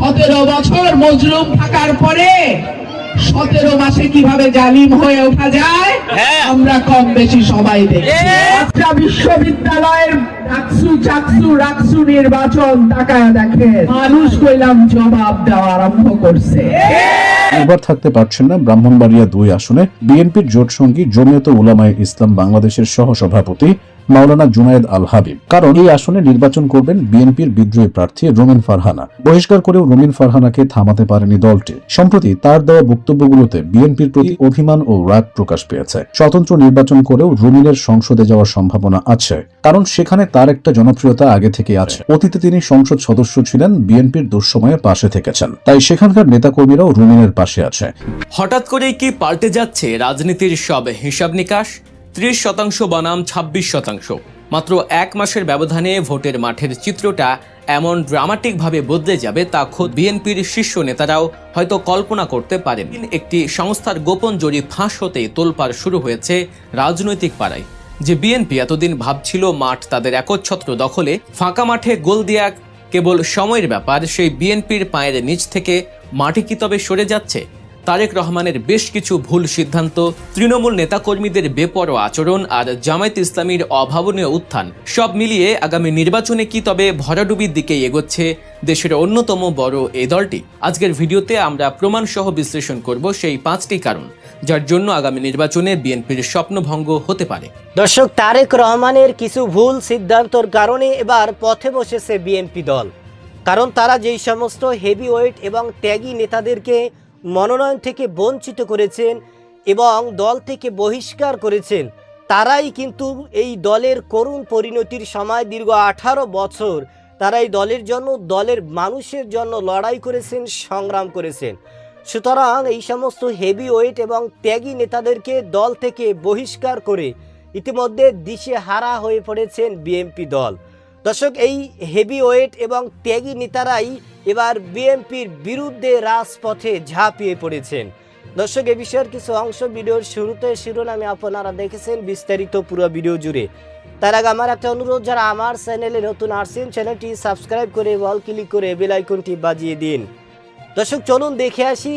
সতেরো বছর মজলুম থাকার পরে সতেরো মাসে কীভাবে জালিম হয়ে ওঠা যায় হ্যাঁ। আমরা কম বেশি সবাই দেখি। একটা বিশ্ববিদ্যালয়ের ডাকসু চাকসু রাকসু নির্বাচন তাকায় দেখে মানুষ কইলাম জবাব দেওয়া আরম্ভ করছে এবার থাকতে পারছেন না ব্রাহ্মণবাড়িয়া দুই আসনে বিএনপির জোট সঙ্গী জমিয়ত উলামায়ে ইসলাম বাংলাদেশের সহ সভাপতি মাওলানা জুনায়েদ আল হাবিব। কারণ এই আসনে নির্বাচন করবেন বিএনপির বিদ্রোহী প্রার্থী রুমিন ফারহানা। বহিষ্কার করেও রুমিন ফারহানাকে থামাতে পারেনি দলটি। সম্প্রতি তার দেওয়া বক্তব্যগুলোতে বিএনপির প্রতি অভিমান ও রাগ প্রকাশ পেয়েছে। স্বতন্ত্র নির্বাচন করেও রুমিনের সংসদে যাওয়ার সম্ভাবনা আছে। কারণ সেখানে তার একটা জনপ্রিয়তা আগে থেকে আছে। অতীতে তিনি সংসদ সদস্য ছিলেন, বিএনপির দুঃসময়ে পাশে থেকেছেন। তাই সেখানকার নেতাকর্মীরাও রুমিনের পাশে আছে। হঠাৎ করেই কি পাল্টে যাচ্ছে রাজনীতির সব হিসাব নিকাশ? ত্রিশ শতাংশ বনাম ২৬ শতাংশ। মাত্র এক মাসের ব্যবধানে ভোটের মাঠের চিত্রটা এমন ড্রামাটিকভাবে বদলে যাবে তা খোদ বিএনপির শীর্ষ নেতারাও হয়তো কল্পনা করতে পারেন একটি সংস্থার গোপন জরিপ ফাঁস হতেই তোলপাড় শুরু হয়েছে রাজনৈতিক পাড়ায়। যে বিএনপি এতদিন ভাবছিল মাঠ তাদের একচ্ছত্র দখলে, ফাঁকা মাঠে গোল দেয়া কেবল সময়ের ব্যাপার, সেই বিএনপির পায়ের নিচ থেকে মাটি কি তবে সরে যাচ্ছে? তারেক রহমানের বেশ কিছু ভুল সিদ্ধান্ত, তৃণমূল নেতাকর্মীদের বেপরোয়া আচরণ আর জামায়াত ইসলামীর অভাবনীয় উত্থান, সব মিলিয়ে আগামী নির্বাচনে কি তবে ভরাডুবির দিকে এগোচ্ছে দেশের অন্যতম বড় এই দলটি? আজকের ভিডিওতে আমরা প্রমাণ সহ বিশ্লেষণ করব সেই পাঁচটি কারণ, যার জন্য আগামী নির্বাচনে বিএনপির স্বপ্নভঙ্গ হতে পারে। দর্শক, তারেক রহমানের কিছু ভুল সিদ্ধান্তর কারণে এবার পথে বসেছে বিএনপি দল। কারণ তারা যেই সমস্ত হেভিওয়েট এবং ত্যাগী নেতাদেরকে মনোনয়ন থেকে বঞ্চিত করেছেন এবং দল থেকে বহিষ্কার করেছেন। তারাই কিন্তু এই দলের করুণ পরিণতির সময় দীর্ঘ আঠারো বছর তারা এই দলের জন্য, দলের মানুষের জন্য লড়াই করেছেন, সংগ্রাম করেছেন। সুতরাং এই সমস্ত হেভি ওয়েট এবং ত্যাগী নেতাদেরকে দল থেকে বহিষ্কার করে ইতিমধ্যে দিশে হারা হয়ে পড়েছেন বিএনপি দল। দর্শক, এই হেভি ওয়েট এবং ত্যাগী নেতারাই এবার বিএনপির বিরুদ্ধে রাজপথে ঝাঁপিয়ে পড়েছেন। দর্শক, এ বিষয়ের কিছু অংশ ভিডিওর শুরুতে শিরোনামে আপনারা দেখেছেন বিস্তারিত পুরো ভিডিও জুড়ে। তার আগে আমার একটা অনুরোধ, যারা আমার চ্যানেলে নতুন আসছেন, চ্যানেলটি সাবস্ক্রাইব করে ওয়াল ক্লিক করে বেল আইকনটি বাজিয়ে দিন। দর্শক, চলুন দেখে আসি,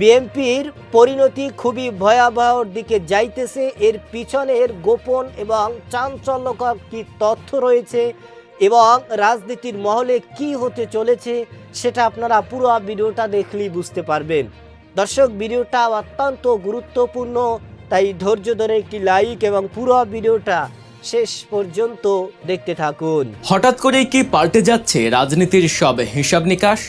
বিএনপির পরিণতি খুবই ভয়াবহর দিকে যাইতেছে। এর পিছনের গোপন এবং চাঞ্চল্যকর কি তথ্য রয়েছে এবং রাজনীতির মহলে কি হতে চলেছে সেটা আপনারা পুরো ভিডিওটা দেখলেই বুঝতে পারবেন। দর্শক, ভিডিওটা অত্যন্ত গুরুত্বপূর্ণ, তাই ধৈর্য ধরে একটি লাইক এবং পুরো ভিডিওটা শেষ পর্যন্ত দেখতে থাকুন। হঠাৎ করেই কি পাল্টে যাচ্ছে রাজনীতির সব হিসাব নিকাশ?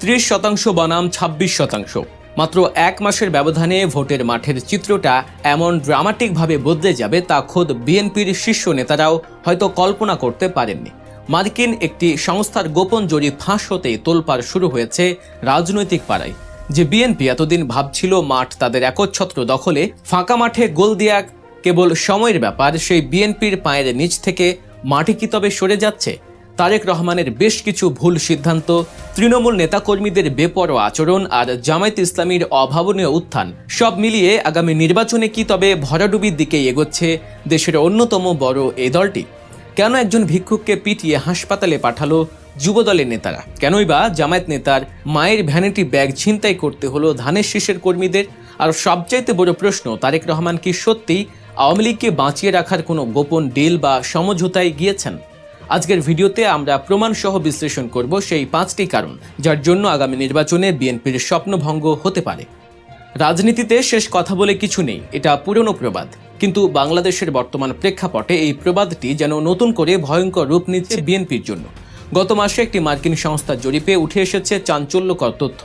ত্রিশ শতাংশ বনাম ২৬ শতাংশ। মাত্র এক মাসের ব্যবধানে ভোটের মাঠের চিত্রটা এমন ড্রামাটিকভাবে বদলে যাবে তা খোদ বিএনপির শীর্ষ নেতারাও হয়তো কল্পনা করতে পারেননি। মার্কিন একটি সংস্থার গোপন জরিপ ফাঁস হতেই তোলপাড় শুরু হয়েছে রাজনৈতিক পাড়ায়। যে বিএনপি এতদিন ভাবছিল মাঠ তাদের একচ্ছত্র দখলে, ফাঁকা মাঠে গোল দেয়া কেবল সময়ের ব্যাপার, সেই বিএনপির পায়ের নিচ থেকে মাটি কি তবে সরে যাচ্ছে? তারেক রহমানের বেশ কিছু ভুল সিদ্ধান্ত, তৃণমূল নেতাকর্মীদের বেপরোয়া আচরণ আর জামায়াত ইসলামীর অভাবনীয় উত্থান, সব মিলিয়ে আগামী নির্বাচনে কি তবে ভরাডুবির দিকে এগোচ্ছে দেশের অন্যতম বড় এই দলটি? কেন একজন ভিক্ষুককে পিটিয়ে হাসপাতালে পাঠালো যুবদলের নেতারা? কেনই বা জামায়াত নেতার মায়ের ভ্যানিটি ব্যাগ ছিনতাই করতে হলো ধানের শীষের কর্মীদের? আর সবচাইতে বড় প্রশ্ন, তারেক রহমান কি সত্যিই আওয়ামী লীগকে বাঁচিয়ে রাখার কোনো গোপন ডিল বা সমঝোতায় গিয়েছেন? আজকের ভিডিওতে আমরা প্রমাণ সহ বিশ্লেষণ করব সেই পাঁচটি কারণ, যার জন্য আগামী নির্বাচনে বিএনপির স্বপ্নভঙ্গ হতে পারে। রাজনীতিতে শেষ কথা বলে কিছু নেই, এটা পুরনো প্রবাদ। কিন্তু বাংলাদেশের বর্তমান প্রেক্ষাপটে এই প্রবাদটি যেন নতুন করে ভয়ঙ্কর রূপ নিচ্ছে বিএনপির জন্য। গত মাসে একটি মার্কিন সংস্থার জরিপে উঠে এসেছে চাঞ্চল্যকর তথ্য।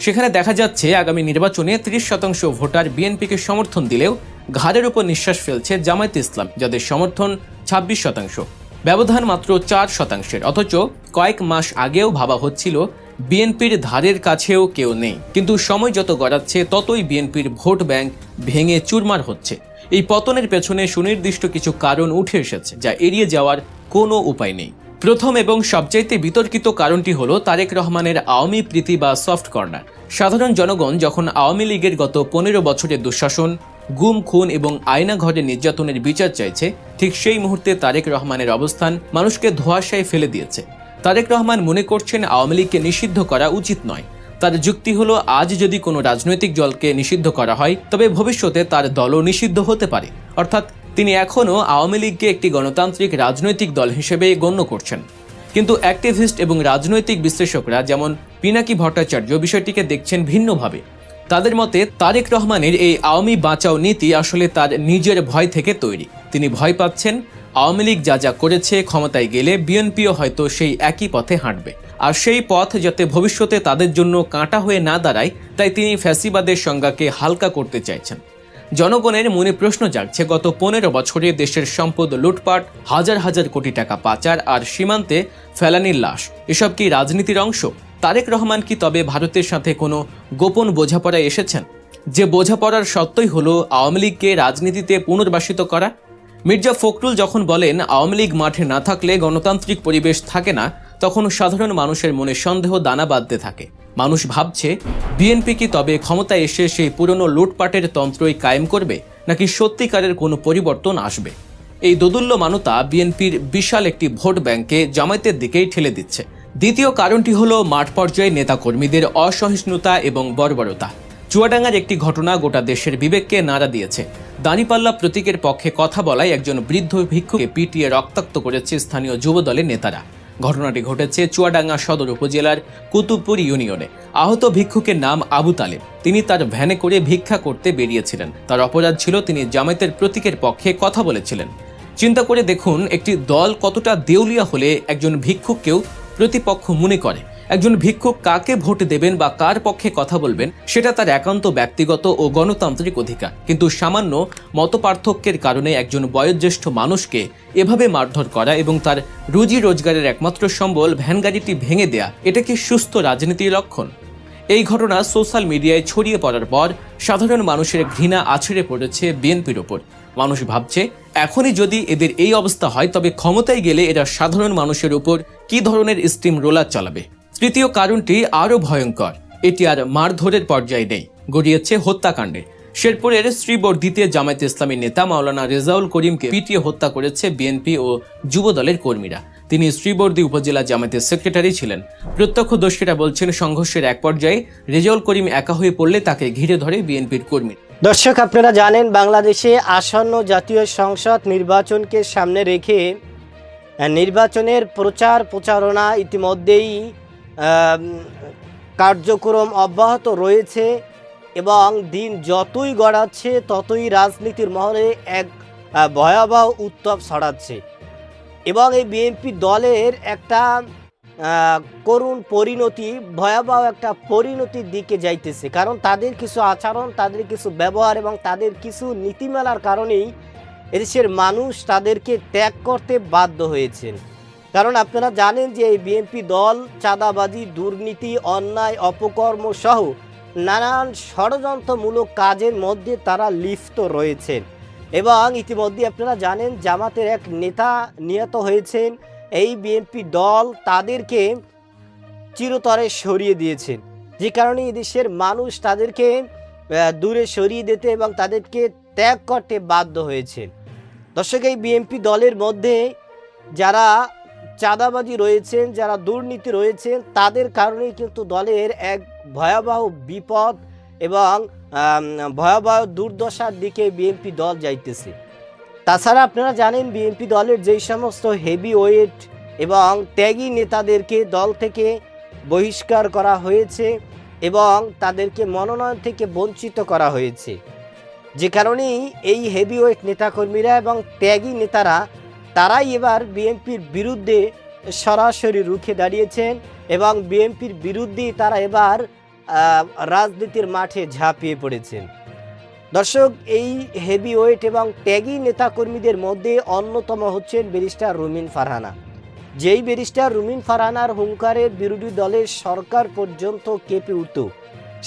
সেখানে দেখা যাচ্ছে, আগামী নির্বাচনে ত্রিশ শতাংশ ভোটার বিএনপিকে সমর্থন দিলেও ঘাড়ের উপর নিঃশ্বাস ফেলছে জামায়াত ইসলাম, যাদের সমর্থন ছাব্বিশ শতাংশ। ব্যবধান মাত্র চার শতাংশের, অথচ কয়েক মাস আগেও ভাবা হচ্ছিল বিএনপির ধারের কাছেও কেউ নেই। কিন্তু সময় যত গড়াচ্ছে, ততই বিএনপির ভোট ব্যাংক ভেঙে চুরমার হচ্ছে। এই পতনের পেছনে সুনির্দিষ্ট কিছু কারণ উঠে এসেছে, যা এড়িয়ে যাওয়ার কোনো উপায় নেই। প্রথম এবং সবচাইতে বিতর্কিত কারণটি হলো তারেক রহমানের আওয়ামী প্রীতি বা সফট কর্নার। সাধারণ জনগণ যখন আওয়ামী লীগের গত পনেরো বছরের দুঃশাসন, গুম, খুন এবং আয়না ঘরে নির্যাতনের বিচার চাইছে, ঠিক সেই মুহূর্তে তারেক রহমানের অবস্থান মানুষকে ধোয়াশায় ফেলে দিয়েছে। তারেক রহমান মনে করছেন আওয়ামী লীগকে নিষিদ্ধ করা উচিত নয়। তার যুক্তি হলো, আজ যদি কোনো রাজনৈতিক দলকে নিষিদ্ধ করা হয়, তবে ভবিষ্যতে তার দলও নিষিদ্ধ হতে পারে। অর্থাৎ, তিনি এখনও আওয়ামী লীগকে একটি গণতান্ত্রিক রাজনৈতিক দল হিসেবে গণ্য করছেন। কিন্তু অ্যাক্টিভিস্ট এবং রাজনৈতিক বিশ্লেষকরা যেমন পিনাকি ভট্টাচার্য বিষয়টিকে দেখছেন ভিন্নভাবে। তাদের মতে, তারেক রহমানের এই আওয়ামী বাঁচাও নীতি আসলে তার নিজের ভয় থেকে তৈরি। তিনি ভয় পাচ্ছেন, আওয়ামী লীগ যা যা করেছে, ক্ষমতায় গেলে বিএনপিও হয়তো সেই একই পথে হাঁটবে। আর সেই পথ যাতে ভবিষ্যতে তাদের জন্য কাঁটা হয়ে না দাঁড়ায়, তাই তিনি ফ্যাসিবাদের সংজ্ঞাকে হালকা করতে চাইছেন। জনগণের মনে প্রশ্ন জাগছে, গত পনেরো বছরে দেশের সম্পদ লুটপাট, হাজার হাজার কোটি টাকা পাচার আর সীমান্তে ফেলানির লাশ, এসব কি রাজনীতির অংশ? তারেক রহমান কি তবে ভারতের সাথে কোনো গোপন বোঝাপড়ায় এসেছেন? যে বোঝাপড়ার সত্যই হলো, আওয়ামী লীগকে রাজনীতিতে পুনর্বাসিত করা? মির্জা ফখরুল যখন বলেন, আওয়ামী লীগ মাঠে না থাকলে গণতান্ত্রিক পরিবেশ থাকে না তখন সাধারণ মানুষের মনে সন্দেহ দানা বাঁধতে থাকে। মানুষ ভাবছে, বিএনপি কি তবে ক্ষমতায় এসে সেই পুরনো লুটপাটের তন্ত্রই কায়েম করবে, নাকি সত্যিকারের কোনো পরিবর্তন আসবে? এই দোদুল্য মানতা বিএনপির বিশাল একটি ভোট ব্যাংকে জামায়াতের দিকেই ঠেলে দিচ্ছে। দ্বিতীয় কারণটি হলো মাঠ পর্যায়ে নেতাকর্মীদের অসহিষ্ণুতা এবং বর্বরতা। চুয়াডাঙ্গার একটি ঘটনা গোটা দেশের বিবেককে নাড়া দিয়েছে। দাঁড়িপাল্লা প্রতীকের পক্ষে কথা বলায় একজন বৃদ্ধ ভিক্ষুকে পিটিয়ে রক্তাক্ত করেছে স্থানীয় যুবদলের নেতারা। ঘটনাটি ঘটেছে চুয়াডাঙ্গা সদর উপজেলার কুতুবপুর ইউনিয়নে। আহত ভিক্ষুকের নাম আবু তালেব। তিনি তার ভ্যানে করে ভিক্ষা করতে বেরিয়েছিলেন। তার অপরাধ ছিল তিনি জামায়াতের প্রতীকের পক্ষে কথা বলেছিলেন। চিন্তা করে দেখুন, একটি দল কতটা দেউলিয়া হলে একজন ভিক্ষুককেও প্রতিপক্ষ মনে করে। একজন ভিক্ষুক কাকে ভোট দেবেন বা কার পক্ষে কথা বলবেন, সেটা তার একান্ত ব্যক্তিগত ও গণতান্ত্রিক অধিকার। কিন্তু সামান্য মতপার্থক্যের কারণে একজন বয়োজ্যেষ্ঠ মানুষকে এভাবে মারধর করা এবং তার রুজি রোজগারের একমাত্র সম্বল ভ্যানগাড়িটি ভেঙে দেয়া, এটা কি সুস্থ রাজনীতির লক্ষণ? এই ঘটনা সোশ্যাল মিডিয়ায় ছড়িয়ে পড়ার পর সাধারণ মানুষের ঘৃণা আছড়ে পড়েছে বিএনপির ওপর। মানুষ ভাবছে, এখনই যদি এদের এই অবস্থা হয়, তবে ক্ষমতায় গেলে এরা সাধারণ মানুষের উপর কি ধরনের স্টিম রোলার চালাবে? তৃতীয় কারণটি আরও ভয়ঙ্কর। এটি আর মারধরের পর্যায়ে নেই। গড়িয়েছে হত্যাকাণ্ডে। শেরপুরের শ্রীবর্ধিতে জামায়াত ইসলামী নেতা মাওলানা রেজাউল করিমকে পিটিয়ে হত্যা করেছে বিএনপি ও যুবদলের কর্মীরা। তিনি শ্রীবর্দী উপজেলা জামায়াতের সেক্রেটারি ছিলেন। প্রত্যক্ষদর্শীরা বলছেন, সংঘর্ষের এক পর্যায়ে রেজাউল করিম একা হয়ে পড়লে তাকে ঘিরে ধরে বিএনপির কর্মী। দর্শক, আপনারা জানেন, বাংলাদেশে আসন্ন জাতীয় সংসদ নির্বাচনকে সামনে রেখে নির্বাচনের প্রচার প্রচারণা ইতিমধ্যেই কার্যক্রম অব্যাহত রয়েছে এবং দিন যতই গড়াচ্ছে, ততই রাজনীতির মহলে এক ভয়াবহ উত্তপ ছড়াচ্ছে। এবং এই বিএনপি দলের একটা করুণ পরিণতি, ভয়াবহ একটা পরিণতির দিকে যাইতেছে। কারণ তাদের কিছু আচরণ, তাদের কিছু ব্যবহার এবং তাদের কিছু নীতিমালার কারণেই এদেশের মানুষ তাদেরকে ত্যাগ করতে বাধ্য হয়েছেন। কারণ আপনারা জানেন যে এই বিএনপি দল, চাঁদাবাজি, দুর্নীতি, অন্যায়, অপকর্ম সহ নানান ষড়যন্ত্রমূলক কাজের মধ্যে তারা লিপ্ত রয়েছেন। এবং ইতিমধ্যে আপনারা জানেন জামাতের এক নেতা নিহত হয়েছেন। এই বিএনপি দল তাদেরকে চিরতরে সরিয়ে দিয়েছেন। যে কারণে দেশের মানুষ তাদেরকে দূরে সরিয়ে দিতে এবং তাদেরকে ত্যাগ করতে বাধ্য হয়েছেন। দর্শক, এই বিএনপি দলের মধ্যে যারা চাঁদাবাজি রয়েছেন, যারা দুর্নীতি রয়েছেন, তাদের কারণেই কিন্তু দলের এক ভয়াবহ বিপদ এবং ভয়াবহ দুর্দশার দিকে বিএনপি দল যাইতেছে। তাছাড়া আপনারা জানেন বিএনপি দলের যেই সমস্ত হেভি ওয়েট এবং ত্যাগী নেতাদেরকে দল থেকে বহিষ্কার করা হয়েছে এবং তাদেরকে মনোনয়ন থেকে বঞ্চিত করা হয়েছে। যে কারণেই এই হেভি ওয়েট নেতাকর্মীরা এবং ত্যাগী নেতারা তারাই এবার বিএনপির বিরুদ্ধে সরাসরি রুখে দাঁড়িয়েছেন এবং বিএনপির বিরুদ্ধেই তারা এবার রাজনীতির মাঠে ঝাঁপিয়ে পড়েছেন। দর্শক, এই হেভি ওয়েট এবং ট্যাগি নেতাকর্মীদের মধ্যে অন্যতম হচ্ছেন ব্যারিস্টার রুমিন ফারহানা। যেই ব্যারিস্টার রুমিন ফারহানার হুঙ্কারে বিরোধী দলের সরকার পর্যন্ত কেঁপে উঠত,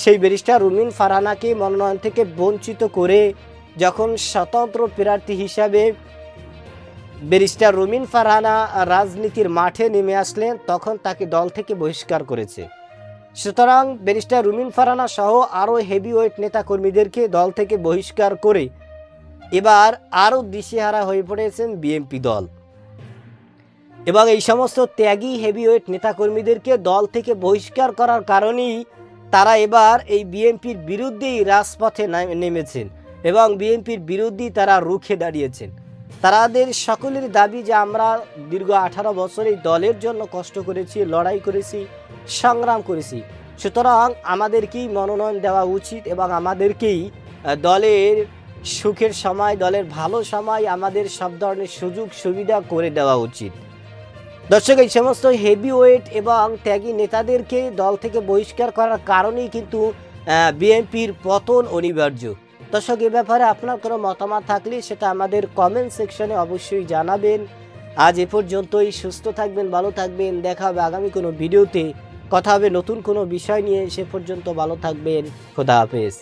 সেই ব্যারিস্টার রুমিন ফারহানাকে মনোনয়ন থেকে বঞ্চিত করে যখন স্বতন্ত্র প্রার্থী হিসাবে ব্যারিস্টার রুমিন ফারহানা রাজনীতির মাঠে নেমে আসলেন, তখন তাকে দল থেকে বহিষ্কার করেছে। সুতরাং ব্যারিস্টার রুমিন ফারহানা সহ আরও হেভিওয়েট নেতাকর্মীদেরকে দল থেকে বহিষ্কার করে এবার আরও দিশেহারা হয়ে পড়েছেন বিএনপি দল। এবং এই সমস্ত ত্যাগী হেভিওয়েট নেতাকর্মীদেরকে দল থেকে বহিষ্কার করার কারণেই তারা এবার এই বিএনপির বিরুদ্ধেই রাজপথে নাম- নেমেছেন এবং বিএনপির বিরুদ্ধেই তারা রুখে দাঁড়িয়েছেন। তাদের সকলের দাবি যে আমরা দীর্ঘ আঠারো বছর এই দলের জন্য কষ্ট করেছি, লড়াই করেছি, সংগ্রাম করেছি। সুতরাং আমাদেরকেই মনোনয়ন দেওয়া উচিত এবং আমাদেরকেই দলের সুখের সময়, দলের ভালো সময় আমাদের সব ধরনের সুযোগ সুবিধা করে দেওয়া উচিত। দর্শক, এই সমস্ত হেভি ওয়েট এবং ত্যাগী নেতাদেরকে দল থেকে বহিষ্কার করার কারণেই কিন্তু বিএনপির পতন অনিবার্য। দর্শক, এ ব্যাপারে আপনার কোনো মতামত থাকলে সেটা আমাদের কমেন্ট সেকশনে অবশ্যই জানাবেন। আজ এ পর্যন্তই, সুস্থ থাকবেন, ভালো থাকবেন, দেখা হবে আগামী কোনো ভিডিওতে কথা হবে নতুন কোনো বিষয় নিয়ে, সে পর্যন্ত ভালো থাকবেন। খোদা হাফেজ।